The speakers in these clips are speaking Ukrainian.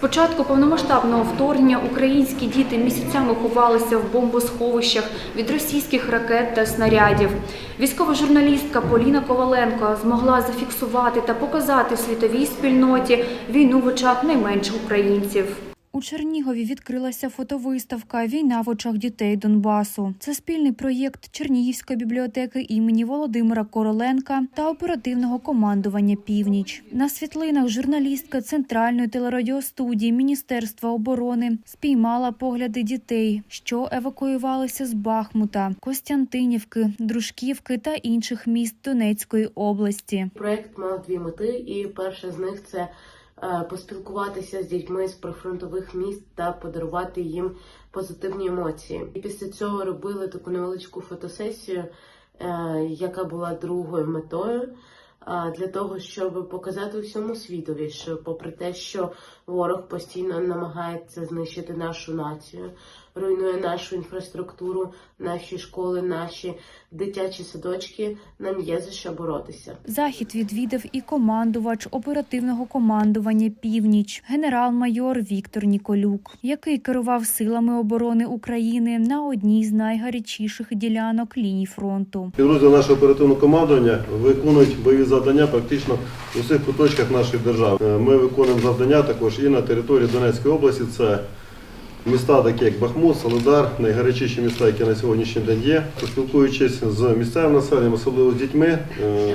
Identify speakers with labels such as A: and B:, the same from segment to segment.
A: початку повномасштабного вторгнення українські діти місяцями ховалися в бомбосховищах від російських ракет та снарядів. Військова журналістка Поліна Коваленко змогла зафіксувати та показати світовій спільноті війну в очах найменших українців. У Чернігові відкрилася фотовиставка Війна в очах дітей Донбасу. Це спільний проєкт Чернігівської бібліотеки імені Володимира Короленка та оперативного командування Північ. На світлинах журналістка центральної телерадіостудії Міністерства оборони спіймала погляди дітей, що евакуювалися з Бахмута, Костянтинівки, Дружківки та інших міст Донецької області.
B: Проект мав дві мети, і перша з них це поспілкуватися з дітьми з прифронтових міст та подарувати їм позитивні емоції. І після цього робили таку невеличку фотосесію, е, яка була другою метою. е, Для того щоб показати всьому світові, що попри те, що ворог постійно намагається знищити нашу націю, руйнує нашу інфраструктуру, наші школи, наші дитячі садочки, нам є за що боротися.
A: Захід відвідав і командувач оперативного командування Північ, генерал-майор Віктор Ніколюк, який керував силами оборони України на одній з найгарячіших ділянок ліній фронту.
C: Підрозділи нашого оперативного командування виконують бойові завдання практично у всіх куточках нашої держави. Е, Ми виконуємо завдання також і на території Донецької області. Це міста, такі як Бахмут, Солидар, найгарячіші міста, які на сьогоднішній день є. Спілкуючись з місцевим населенням, особливо з дітьми, е,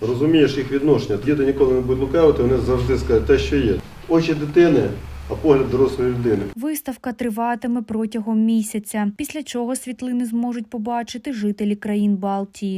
C: розумієш їх відношення. Діти ніколи не будуть лукавити, вони завжди скажуть те, що є. Очі дитини, а погляд дорослої людини.
A: Виставка триватиме протягом місяця, після чого світлини зможуть побачити жителі країн Балтії.